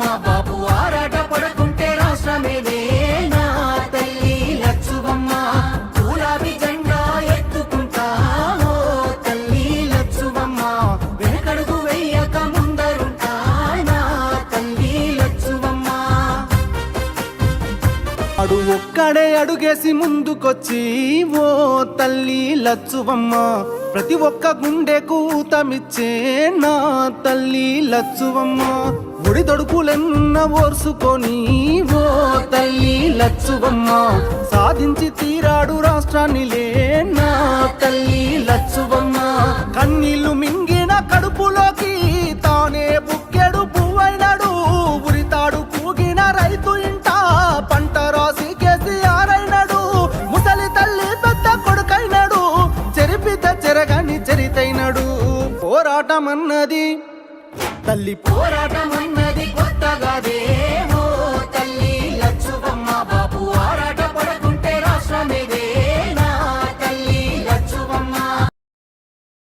మా బాబు ఆరాట పడుకుంటే రాష్ట్రమేదే నా తల్లి లచ్చువమ్మ. గులాబీ జెండా ఎత్తుకుంటా ఓ తల్లి లచ్చువమ్మ. వెనకడుగు వెయ్యక ముందరుంటా నా తల్లి లచ్చువమ్మ. అడు ఒక్కడే అడుగేసి ముందుకొచ్చి ఓ తల్లి లచ్చువమ్మ. ప్రతి ఒక్క గుండెకు తమిచ్చే నా తల్లి లచ్చువమ్మ. ఒడి తొడుకులెన్న ఓర్సుకొని ఓ తల్లి లచ్చువమ్మ. సాధించి తీరాడు రాష్ట్రాన్ని లే నా తల్లి లచ్చువమ్మ. పోరాటమన్నది. తల్లి పోరాటం